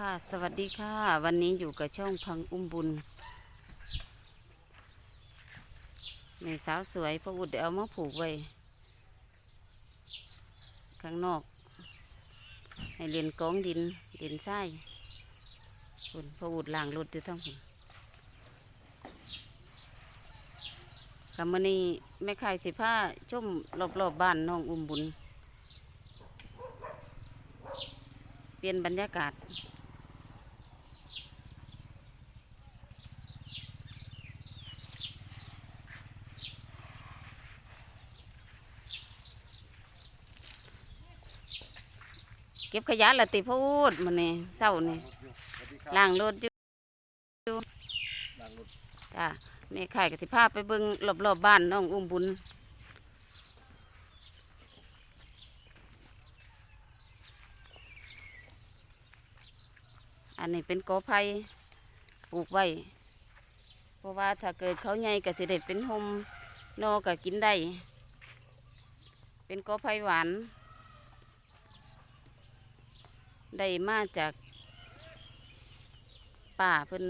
ค่ะ สวัสดีค่ะ วันนี้อยู่กับช่องพังอุ้มบุญ ในสาวสวยพระอุดเดี๋ยวเอามาผูกไว้ ข้างนอก ให้เรียนกองดินเรียนทรายคุณพระอุดล่างรถอยู่ทั้งคุณกำมันนี้แม่ขายสิผ้าชุ่มรอบๆบบ้านน้องอุ้มบุญเปลี่ยนบรรยากาศ เก็บขยะละติพูดมันนี่เศร้านี่ล้างรถอยู่จ้าแม่ขายกสิพาพไปเบิ่งรอบๆบบ้านน้องอุ้มบุญอันนี้เป็นกอไผ่ปลูกไว้เพราะว่าถ้าเกิดเขาใหญ่ก็สิได้เป็นหมนอก็กินได้ เป็นกอไผ่หวาน ได้มาจากป่าเพิ่น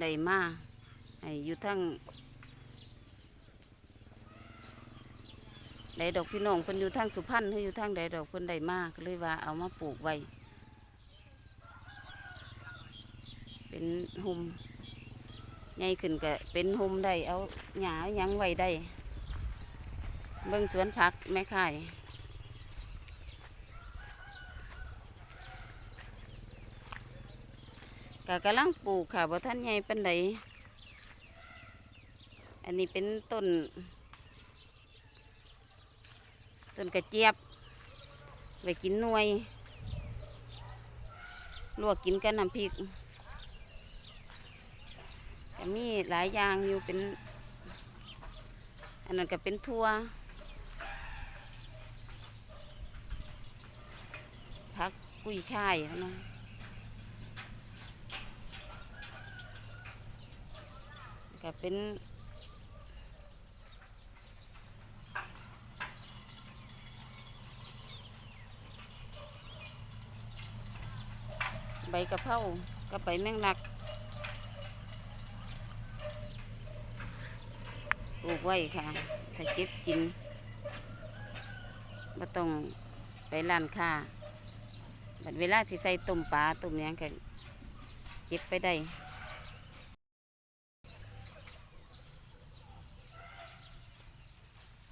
ได้มาให้อยู่ทั้งได้ดอกพี่น้องเพิ่นอยู่ทั้งสุพรรณหรืออยู่ทั้งใดดอกเพิ่นได้มากเลยว่าเอามาปลูกไว้ เป็นหุมใหญ่ขึ้นก็เป็นหุมได้เอาหญ้ายังไว้ได้ เบิ่งสวนผักแม่ข่าย ก็กำลังปลูกค่ะบ่ท่านใหญ่ปานใดอันนี้เป็นต้น ต้นกระเจี๊ยบไว้กินหน่วย ลวกกินกับน้ำพริกก็มีหลายอย่างอยู่เป็น อันนั้นก็เป็นทั่วผักกุ้ยช่ายนะ ก็ เป็นใบกะเพรากับใบแมงลักปลูกไว้ค่ะ ถ้าเก็บกินไม่ต้องไปร้านค้าบัดเวลาสิใส่ต้มปลาต้มหยังก็เก็บไปได้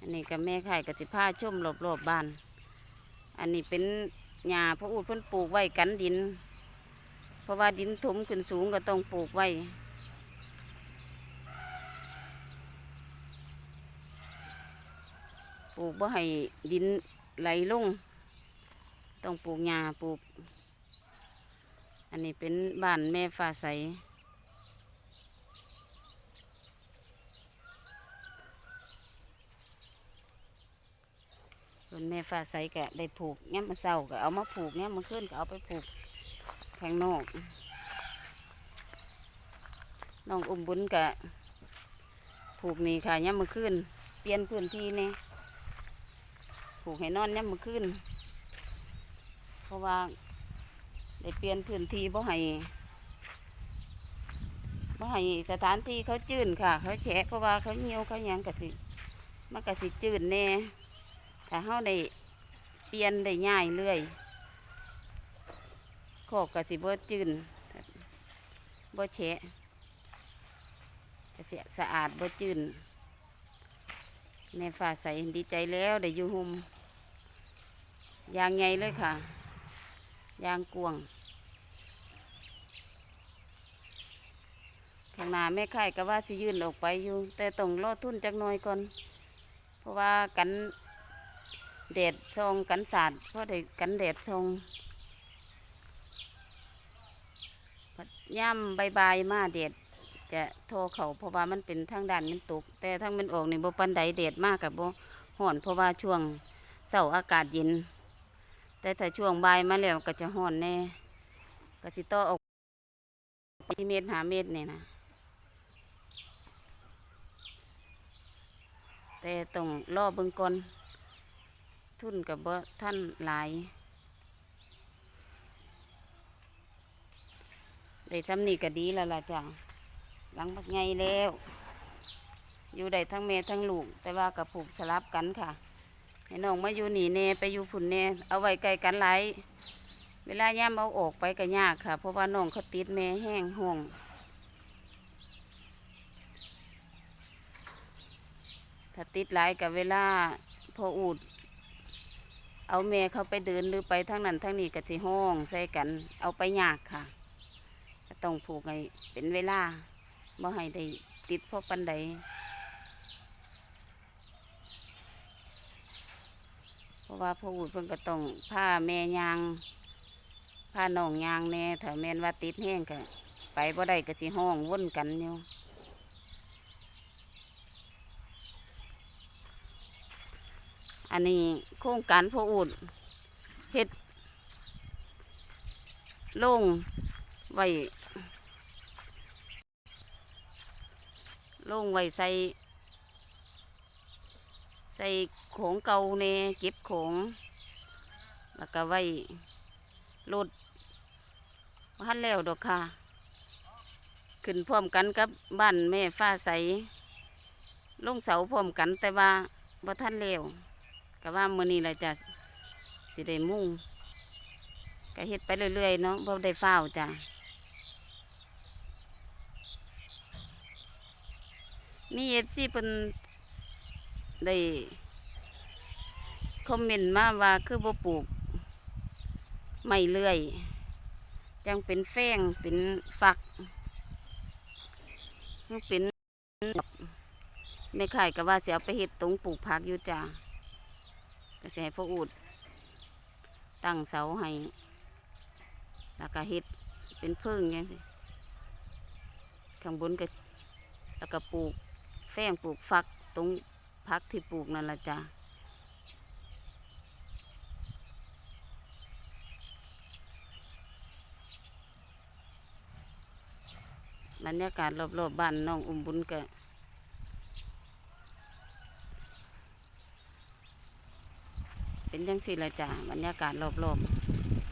อั นนี้กับแม่ไข่กับสิผ้าชุ่มรอบๆบบ้าน อันนี้เป็นหญ้าพระอูดเพิ่นปลูกไว้กันดิน เพราะว่าดินถมขึ้นสูงก็ต้องปลูกไว้ปลูกบ่ให้ดินไหลลง ต้องปลูกหญ้าปลูก อันนี้เป็นบ้านแม่ฟ้าใส นแม่ฟ้าใสก็ได้ผูกเงี้ยมันเศร้าก็เอามาผูกเงี้ยมันขึ้นก็เอาไปผูกข้างนอกน้องอุ้มบุญก็ผูกนี่ค่ะเงี้ยมันขึ้นเปลี่ยนพื้นที่นี่ผูกให้นอนเงี้ยมันขึ้นเพราะว่าได้เปลี่ยนพื้นที่บ่ให้บ่ให้สถานที่เขาจืดค่ะ เขาแฉะเพราะว่าเขาเหี่ยวเขายังกะสิมันกะสิจืดแน่ ถ้าเฮาได้เปลี่ยนได้ง่ายเรื่อยโคกกะสิบ่จืนบ่แฉะกะเสิสะอาดบ่จืนแม่าใสดีใจแล้วได้อยู่หุมยางใหญ่เลยค่ะ ยางกวงข้างหน้าแม่ไข่ก็ว่าสิยื่นออกไปอยู่ แต่ต้องรอทุนจักหน่อยก่อน เพราะว่ากัน แดดซองกันสาดเพราะได้กันแดดซองพัดย่ำใบายบมาแดดจะโทรเขาเพราะว่ามันเป็นทางด้านมันตก แต่ทางมันออกนี่บ่ปันใดแดดมากกับบ่ห่อนเพราะว่าช่วงเสาร์อากาศเย็น แต่ถ้าช่วงบ่ายมาแล้วก็จะห่อนแน่ก็สิต่อออกไปเมตรหาเมตรเนี่ยนะแต่ต้องรอเบิ่งก่อน ทุนกับบ่ท่านหลายได้ซ้ำนี่ก็ดีแล้วล่ะจ้ะหลังบักไงแล้ว อยู่ได้ทั้งแม่ทั้งลูก แต่ว่ากับผูกสลับกันค่ะให้น้องมาอยู่หนี่แน่ไปอยู่ผุนแน่เอาไว้ไกลกันหลายเวลาย่ามเอาออกไปก็ยากค่ะ เพราะว่าน้องเขาติดแม่แห้งห่วงถ้าติดหลายกับเวลาพออูด เอาแม่เขาไปเดินหรือไปทางนั้นทางนี้ก็สิห้องใส่กัน เอาไปยากค่ะก็ต้องผูกให้เป็นเวลาบ่ให้ได้ติดพราะปันใดเพราะว่าพ่ออูดเพิ่นก็ต้องผ้าแม่ยางผ้าน้องยางแน่ถ้าแม่นว่าติดแห้งก็ไปบ่ได้ก็สิห้องวนกันอยู่ อันนี้โครงการพ่ออูดเฮ็ดลงไว้ลงไว้ใส่ ใส่ของเก่าเนเก็บของ แล้วก็ไว้รถพันแล้วดอกค่ะ ขึ้นพร้อมกันกับบ้านแม่ฟ้าใสลงเสาพร้อมกันแต่ว่าบ่ทันแล้ว ก็ว่ามื้อนี้แหละจะสิได้มุ่งก็เฮ็ดไปเรื่อยๆเนาะบ่ได้ฟ้าจ้ะมีเอฟซีเป็นได้คอมเมนต์มาว่าคือบ่ปลูกไม่เลื่อย จังเป็นแฟงเป็นฝักเป็นไม่ขายก็ว่าเสิเอาไปเฮ็ดตรงปลูกผักอยู่จ้า ก็สิให้พ่ออูดตั้งเสาให้แล้วก็เฮ็ดเป็นพึ่งยังสิข้างบนก็แล้วก็ปลูกแฝงปลูกฟักตรงพักที่ปลูกนั่นละจ้ะบรรยากาศรอบๆบ้านน้องอุ้มบุญก็ เป็นจังสิละจ้ะบรรยากาศรอบ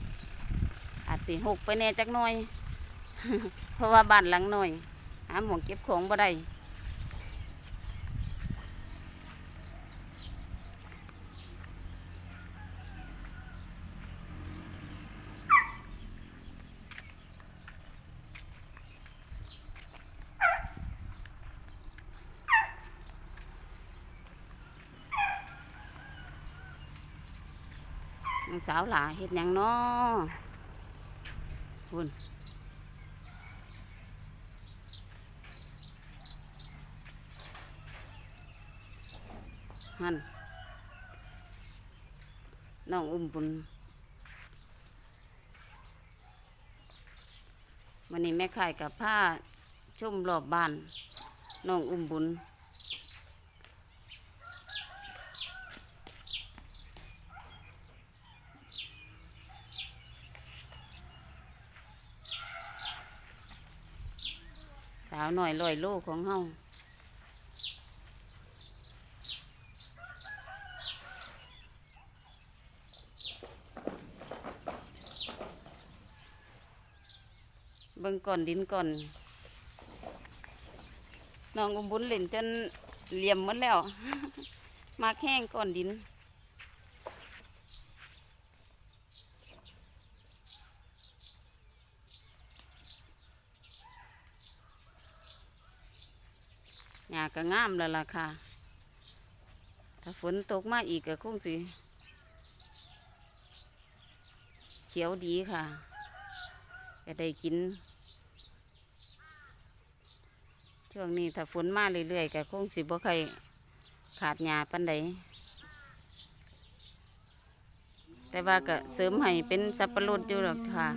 ๆอาจสิหกไปแน่จักหน่อย เพราะว่าบ้านหลังน่อยหาหมองเก็บของบ่ได้ นาง สาวหลาเฮ็ดยังน้อคุณหันน้องอุ้มบุญวันนี้แม่ไขายกับผ้าชุ่มรอบบ้านน้องอุ้มบุญ สาวหน่อยลอยโลของเฮาเบิ่งก่อนดินก่อนน้องอมบุญเล่นจนเหลี่ยมหมดแล้ว มาแห้งก่อนดิน หญ้าก็งามแล้วล่ะค่ะ ถ้าฝนตกมาอีกก็คงสิ เขียวดีค่ะก็ได้กิน ช่วงนี้ถ้าฝนมาเรื่อยๆก็คงสิบ่ใค่อยขาดหญ้าปันใดแต่ว่าก็เสริมให้เป็นสับปะรดอยู่หรอกค่ะ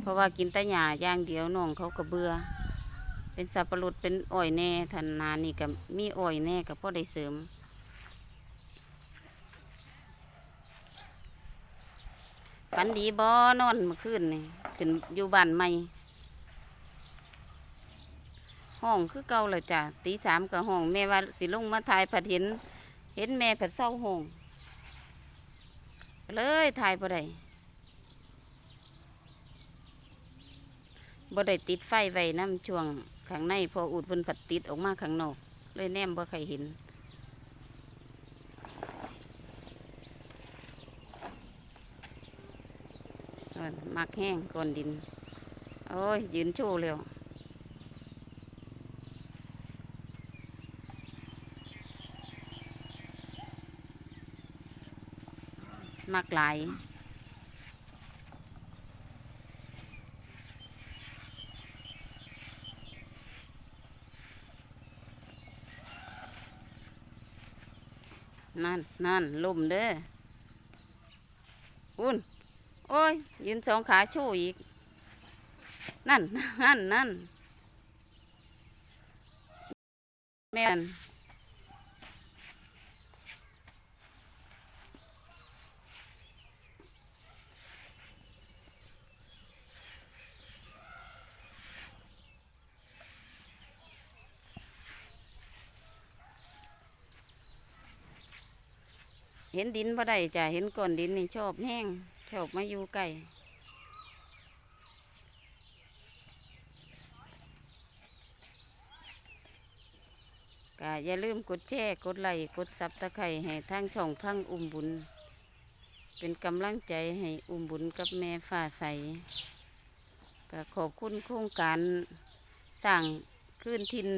เพราะว่ากินแต่หญ้าอย่างเดียวน้องเขาก็เบื่อ เป็นสับปะรดเป็นอ้อยแน่ทันนานี่กับมีอ้อยแน่กับพ่อได้เสริม ฝันดีบ่นอนเมื่อคืนนี่ขึ้นอยู่บ้านใหม่ ห้องคือเก่าเลยจ้ะตีสามกับห้อง แม่ว่าสิลงมาถ่ายผัดเห็น เห็นแม่ผัดเศร้าห้องเลยถ่ายพอได้ บ่ได้ติดไฟไว้น้ำช่วงข้างในพออุดเพิ่นผัดติดออกมาข้างนอก เลยแนมบ่ใครเห็น มักแห้งก้อนดิน โอ้ย ยืนชูเร็วมักหลาย นั่นนั่นลมเด้ออุ่นโอ้ย ยืนสองขาชู้อีก นั่น นั่น นั่น แม่น เห็นดินบ่ได้จ้ะเห็นก้อนดินนี่ชอบแห้งชอบมาอยู่ใกล้ก็อย่าลืมกดแชร์กดไลค์กดซับตะไคร่ให้ทางช่องพังอุ้มบุญ เป็นกำลังใจให้อุ้มบุญกับแม่ฟ้าใสก็ขอบคุณโครงการสร้างคืนทิน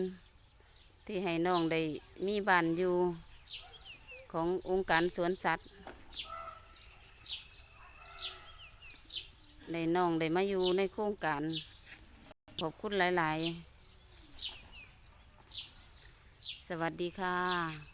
ที่ให้น้องได้มีบ้านอยู่ ขององค์การสวนสัตว์ได้น้องได้มาอยู่ในโครงการ ขอบคุณหลาย ๆ สวัสดีค่ะ